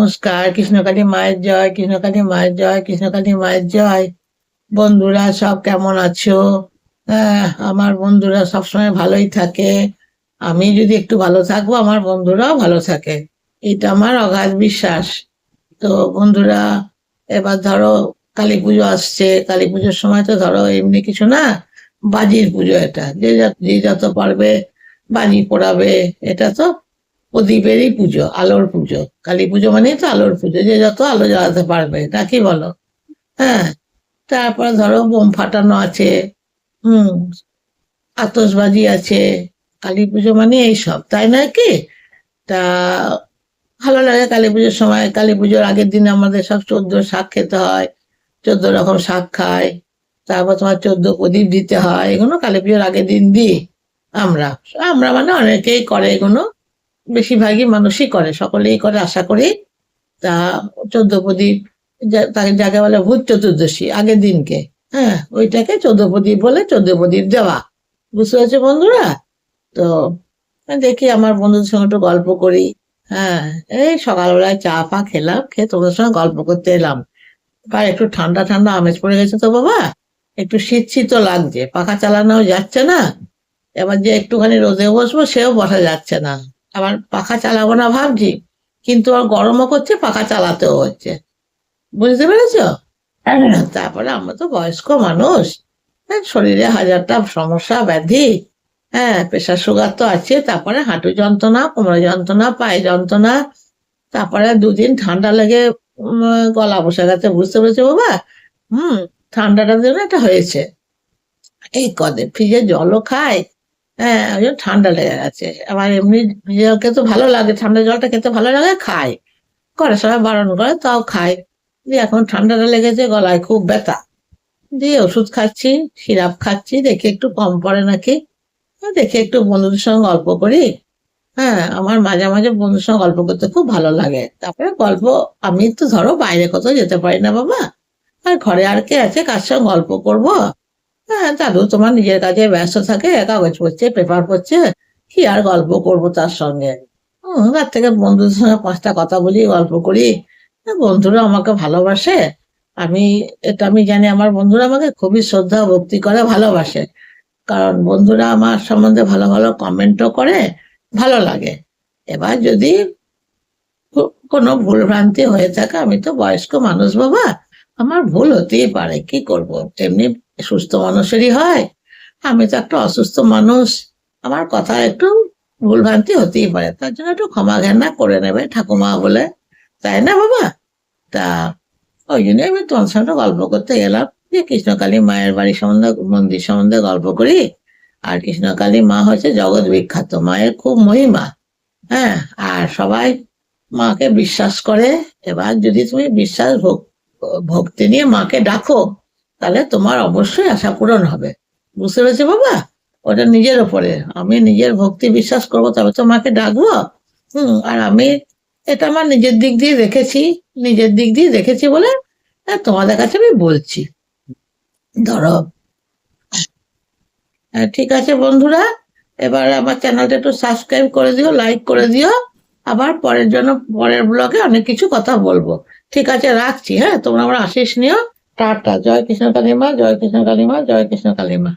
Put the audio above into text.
নমস্কার কৃষ্ণকালী মায়ের জয় কৃষ্ণকালী মায়ের জয় কৃষ্ণকালী মায়ের জয়। বন্ধুরা সব কেমন আছো? আমার বন্ধুরা সবসময় ভালোই থাকে। আমি যদি একটু ভালো থাকব, আমার বন্ধুরাও ভালো থাকে। এটা আমার অগাধ বিশ্বাস। তো বন্ধুরা, এবার ধরো কালী পুজো আসছে। কালী পুজোর সময় তো ধরো এমনি কিছু না, বাজির পুজো এটা। যে যত- যে যত পারবে বাজি পোড়াবে, এটা তো প্রদীপেরই পুজো, আলোর পুজো। কালী পুজো মানেই তো আলোর পুজো, যে যত আলো জ্বালাতে পারবে নাকি বলো। হ্যাঁ তারপরে ধরো বোম ফাটানো আছে, হুম আতসবাজি আছে, কালী পুজো মানে এইসব তাই নয় কি? তা ভালো লাগে কালী পুজোর সময়, কালী পুজোর আগের দিন আমাদের সব চোদ্দ শাক খেতে হয়, চোদ্দ রকম শাক খায় তারপর তোমার চোদ্দ প্রদীপ দিতে হয়, এগুলো কালী পুজোর আগের দিন দিই আমরা। আমরা মানে অনেকেই করে এগুলো। বেশিরভাগই মানুষই করে, সকলেই করে, আশা করি তা চোদ্দ প্রদীপ তাকে যাকে বলে ভূত চতুর্দশী, আগের দিনকে হ্যাঁ ওইটাকে চোদ্দ প্রদীপ বলে চোদ্দ প্রদীপ দেওয়া। বুঝতে পারছ বন্ধুরা? তো দেখি আমার বন্ধুদের সঙ্গে একটু গল্প করি হ্যাঁ এই সকালবেলায় চা ফা খেলাম, খেয়ে তোদের সঙ্গে গল্প করতে এলাম। আর একটু ঠান্ডা ঠান্ডা আমেজ পড়ে গেছে তো বাবা, একটু শীত শীত লাগছে, পাখা চালানো যাচ্ছে না, এবার যে একটুখানি রোদে বসবো সেও বসা যাচ্ছে না। আবার পাখা চালাবো না ভাবছি কিন্তু আর গরমও করছে পাখা চালাতেও হচ্ছে। বুঝতে পেরেছ? তারপরে আমরা তো বয়স্ক মানুষ হ্যাঁ, শরীরে হাজারটা সমস্যা ব্যাধি হ্যাঁ প্রেশার সুগার তো আছে তারপরে হাঁটু যন্ত্রণা কোমর যন্ত্রণা পায়ে যন্ত্রণা তারপরে দুদিন ঠান্ডা লেগে গলা বসে গেছে বুঝতে পেরেছ বাবা? হুম ঠান্ডাটার জন্য এটা হয়েছে। এই কদিন ফ্রিজে জলও খায় হ্যাঁ ওই জন্য ঠান্ডা লেগে গেছে। আবার এমনি জলকে তো ভালো লাগে, ঠান্ডা জলটা খেতে ভালো লাগে, খায়। করে সবাই বারণ করে, তাও খায়। দিয়ে এখন ঠান্ডাটা লেগেছে, গলায় খুব ব্যথা। দিয়ে ওষুধ খাচ্ছি, সিরাপ খাচ্ছি, দেখি একটু কম পড়ে নাকি। দেখি একটু বন্ধুদের সঙ্গে গল্প করি। হ্যাঁ আমার মাঝে মাঝে বন্ধুর সঙ্গে গল্প করতে খুব ভালো লাগে। তারপরে গল্প, আমি তো ধরো বাইরে কোথাও যেতে পারি না বাবা। আর ঘরে আর কে আছে, কার সঙ্গে গল্প করব? হ্যাঁ দাদু তোমার নিজের কাজে ব্যস্ত থাকে কাগজ পড়ছে পেপার পড়ছে কি আর গল্প করব তার সঙ্গে? তার থেকে বন্ধুদের সঙ্গে পাঁচটা কথা বলি গল্প করি। হ্যাঁ, বন্ধুরা আমাকে ভালোবাসে। আমি এটা আমি জানি আমার বন্ধুরা আমাকে খুবই শ্রদ্ধা ভক্তি করে ভালোবাসে। কারণ বন্ধুরা আমার সম্বন্ধে ভালো ভালো কমেন্টও করে ভালো লাগে। এবার যদি কোনো ভুল ভ্রান্তি হয়ে থাকে আমি তো বয়স্ক মানুষ বাবা আমার ভুল হতেই পারে কি করব? এমনি সুস্থ মানুষেরই হয়। আমি তো একটা অসুস্থ মানুষ। আমার কথা একটু ভুল ভ্রান্তি হতেই পারে। তার জন্য একটু ক্ষমা ঘেন্না করে নেবে ঠাকুমা বলে। তাই না, বাবা? তা ওই জন্য আমি তোমার সঙ্গে গল্প করতে গেলাম। যে কৃষ্ণকালী মায়ের বাড়ি সম্বন্ধে, মন্দির সম্বন্ধে গল্প করি। আর কৃষ্ণকালী মা হচ্ছে জগৎ বিখ্যাত। মায়ের খুব মহিমা। হ্যাঁ আর সবাই মাকে বিশ্বাস করে। এবার যদি তুমি বিশ্বাস ভক- ভক্তি নিয়ে মাকে ডাকো তাহলে তোমার অবশ্যই আশা পূরণ হবে। বুঝতে পেরেছ বাবা? ওটা নিজের ওপরে আমি নিজের ভক্তি বিশ্বাস করব তবে তো মাকে ডাকবো। হুম আর আমি এটা আমার নিজের দিক দিয়ে দেখেছি নিজের দিক দিয়ে দেখেছি বলে হ্যাঁ, তোমাদের কাছে আমি বলছি। ধরো হ্যাঁ, ঠিক আছে বন্ধুরা এবার আমার চ্যানেলটা একটু সাবস্ক্রাইব করে দিও লাইক করে দিও। আবার পরের জন্য পরের ব্লগে অনেক কিছু কথা বলব। ঠিক আছে রাখছি হ্যাঁ তোমরা আমার আশিস নিও। টাটা জয় কৃষ্ণ কালিমা জয় কৃষ্ণ কালিমা জয় কৃষ্ণ কালিমা